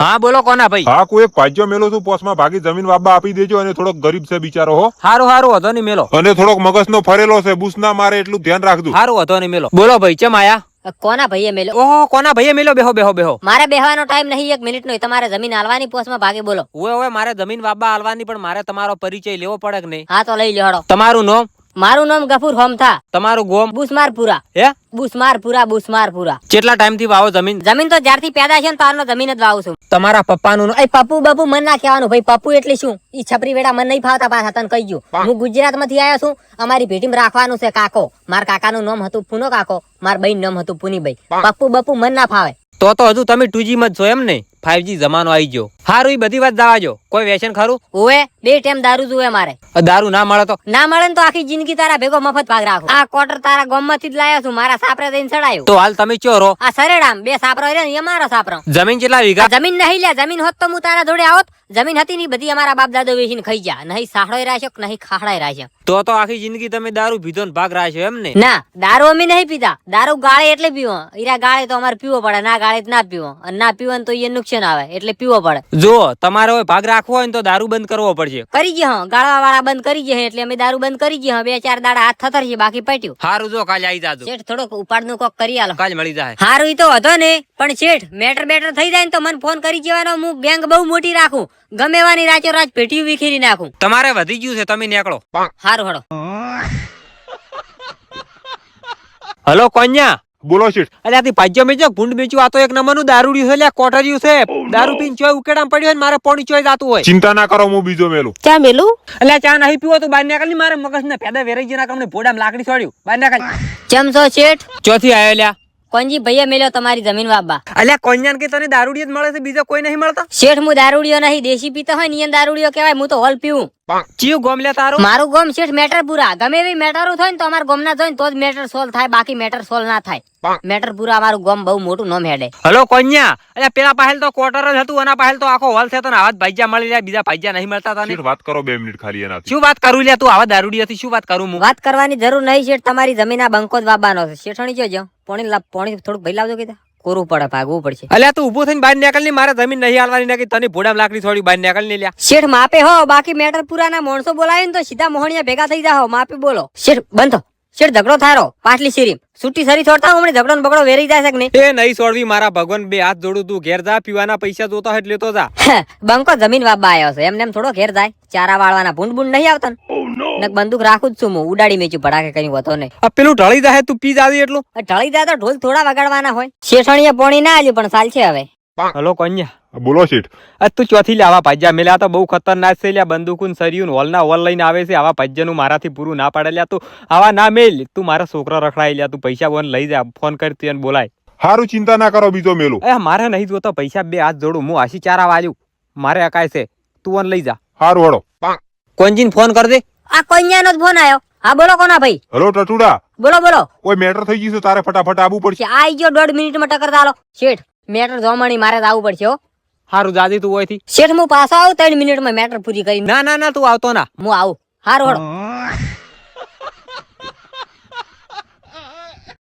હા બોલો કોના ભાઈ? હા કોઈ એક મેલો છું પોસમાં ભાગી જમીન બાબા આપી દેજો અને થોડોક ગરીબ છે બિચારો હો. હારો હારો વધો નહીં મેલો. અને થોડોક મગજનો ફરેલો છે બુસ ના મારે એટલું ધ્યાન રાખજો. હારો વધો નહીં મેલો. બોલો ભાઈ ચમ આયા? કોના ભાઈએ મેલો? ઓહો કોના ભાઈએ મેલો? બેહો બેહો બેહો. મારે બેહવાનો ટાઈમ નહીં એક મિનિટ નો તમારે જમીન હાલવાની પોસ્ટમાં ભાગે બોલો. ઓએ ઓએ મારે જમીન વાબા આલવાની પણ મારે તમારો પરિચય લેવો પડે કે નહીં? હા તો લઈ લ્યો તમારું નામ? મારું નામ ગફુર હોમથા. તમારું ગોમ? બુસમારપુરા. હે? બુસમારપુરા બુસમારપુરા. કેટલા ટાઈમથી વાવો જમીન? જમીન તો જ્યારથી પેદા છે ને તારનો જમીન જ વાવું છું. તમારા પપ્પાનું એ પપ્પુ બપુ મન ના કહેવાનું. ભાઈ પપ્પુ એટલે શું? ઈ છપરી વેડા મન નહીં ફાવતા પાછા તને કહી ગયું હું ગુજરાતમાંથી આવ્યો છું. અમારી ભેટીમાં રાખવાનું છે કાકો. માર કાકાનું નામ હતું પુનો કાકો. માર બહેન નામ હતું પુનીભાઈ. પપ્પુ બપુ મન ના ફાવે. તો તો હજુ તમે ટુ માં જ છો એમ ને ફાઈવ જમાનો આવી ગયો. હારું ઈ બધી વાત જવા કોઈ વ્યસન ખરું? ઓએ બે ટાઈમ દારૂ જોવે મારે. દારૂ ના મળે તો? ના મળે તો આખી જિંદગી તારા ભેગો મફત ભાગ રાખો. આ કોટર તારા ગામમાંથી જ લાયો છું મારા સાપરે દઈને ચડાયો. તો હાલ તમે ચો રહો? આ સરેડામ બે સાપરો રે ને એ મારો સાપરો જમીન કેટલા વીઘા? જમીન નહીં લે જમીન હોત તો હું તારા જોડે આવત. જમીન હતી ની બધી અમારા બાપ દાદો વેચીને ખાઈ જા નહીં સાહડો રાખ્યો કે નહીં ખાડાય રાખ્યો. તો તો આખી જિંદગી તમે દારૂ પીધો ને ભાગ રાખ્યો એમ ને? ના દારૂ અમે નહીં પીતા દારૂ ગાળે એટલે પીવો. ઈરા ગાળે તો અમારે પીવો પડે ના ગાળે ના પીવો. અને ના પીવો તો એ નુકસાન આવે એટલે પીવો પડે. જો તમારે ભાગ રાખવો હોય ને તો દારૂ બંધ કરવો પડશે. કરી ગયા હા ગાળવા વાળા બંધ કરી ગયા એટલે અમે દારૂ બંધ કરી ગયા બે ચાર દાડા હાથ થતર છે બાકી પટ્યું. હારું જો કાલે આવી જાજો. શેઠ થોડોક ઉપાડનું કોક કરી આલો. કાલે મળી જાય હારું ઈ તો હતો ને પણ શેઠ મેટર બેટર થઈ જાય ને તો મને ફોન કરી જવાનો હું બેંક બહુ મોટી રાખું. ગમે એવાની રાચો રાચ પેટી વિખેરી નાખું. તમારે વધી ગયું છે તમે નીકળો. હારું હડો હલો કોન્યા? બોલો શેઠ અલ્યા તી પાજ્યો મેજો ગુંડ મેચ્યું આ તો એક નંબરનું દારૂડિયું છે અલ્યા કોટરિયું છે. દારૂ પીન ચોય ઉકેડામ પડ્યો હોય ને મારે પોણી ચોય જાતું હોય. ચિંતા ના કરો હું બીજો મેલું. ચા મેલું? અલ્યા ચા નહીં પીવો તો બહાર નીકળી મારે મગજ ને પેદા વેરાઈ ગયા કમને ભોડામ લાકડી છોડ્યું. બહાર નીકળ. છો શેઠ? ચોથી આયો અલ્યા કોંજી ભૈયા મેલ્યો તમારી જમીન વાબા અલ્યા કોંજાન કે તને દારૂડિયો જ મળે છે બીજો કોઈ નહીં મળતો? શેઠ હું દારૂડિયો નહીં દેશી પીતો હોય નિયન દારૂડિયો કહેવાય હું તો હોલ પીવું. ચિયું ગોમ લે તારું? મારું ગોમ શેઠ મેટર પૂરા. ગમે એવી મેટરો થાય ને તો અમારા ગોમના જોઈને તો જ મેટર સોલ્વ થાય બાકી મેટર સોલ્વ ના થાય. મેટર પૂરા અમારું ગોમ બહુ મોટું નોમ હેડે. હલો કોન્યા અલ્યા પેલા પાહેલ તો કોટર જ હતું એના પાહેલ તો આખો હોલ છે તો આવા જ ભાઈજા મળી રહ્યા બીજા ભાઈજા નહીં મળતા તને. વાત કરો બે મિનિટ ખાલી એના શું વાત કરું લ્યા તું આવા દારૂડિયાથી શું વાત કરું હું? વાત કરવાની જરૂર નહીં શેઠ તમારી જમીન આ બંકો જ વાબાનો છે. શેઠણી જોજો. પોણી લાવ પોણી થોડુંક ભઈ લાવજો કીધા. કોરું પડે ભાગવું પડશે. અલ્યા તું ઊભો થઈને બહાર નીકળની મારે જમીન નહીં હાલવાની નાખી તને ભોડામ લાકડી થોડી બહાર નીકળની લ્યા. શેઠ માપે હો બાકી મેટર પૂરા ના માણસો બોલાવે તો સીધા મોહણિયા ભેગા થઈ જાઓ માપે બોલો. શેઠ બંધ. શેઠ ઝઘડો થારો પાછલી શીરી સુટી સરી છોડતા હમણે ઝઘડો ને બગડો વેરી જાય છે નહીં? એ નહીં છોડવી મારા ભગવાન બે હાથ જોડું તું. ઘેર જા પીવાના પૈસા જોતા હોય લેતો જા. બંકો જમીન વાબા આવ્યો છે. એમને એમ થોડો ઘેર જાય. ચારા વાળવાના ભૂંડ ભૂંડ નહીં આવતા ને? નક બંદૂક રાખું જ છું હું. ઉડાડી મેચું ભડાકે કઈ હોતો નહીં આ પેલું ઢળી જાય તું પી જાવી એટલું. ઢળી જાય તો ઢોલ થોડા વગાડવાના હોય. શેઠણીએ પોણી ના આલ્યું પણ ચાલશે હવે. હલો કન્યા. બોલો શેઠ. આ તું ચોથી લે આવા ભાજ્યા મેલા તો બહુ ખતરનાક છે લ્યા. બંદૂકુન સરિયું હોલ ના હોલ લઈને આવે છે. આવા ભાજ્યનું મારાથી પૂરું ના પાડે લ્યા. તું આવા ના મેલ. તું મારા છોકરા રખડાઈ લ્યા. તું પૈસા બોન લઈ જા. ફોન કરી તું એને બોલાય. હારું ચિંતા ના કરો બીજો મેલું. એ મારે નહીં જોતો પૈસા બે હાથ જોડું. હું આશી ચાર વાલ્યું મારે અકાય છે. તું ઓન લઈ જા. હારું હળો. કોંજીન ફોન કર દે આ કોન્યાનો જ ફોન આવ્યો હા બોલો કોના ભાઈ? હલો ટટુડા. બોલો બોલો. કોઈ મેટર થઈ ગયું છે. તારે ફટાફટ આવવું પડશે. આઈ ગયો દોઢ મિનિટમાં ટકર ચાલો શેઠ મેટર જોમણી મારે જ આવવું પડશે હો. હારું જાદી તું હોયથી શેઠ હું પાછો આવું ત્રણ મિનિટમાં મેટર પૂરી કરી. ના ના ના તું આવતો ના. હું આવું. હારું હળો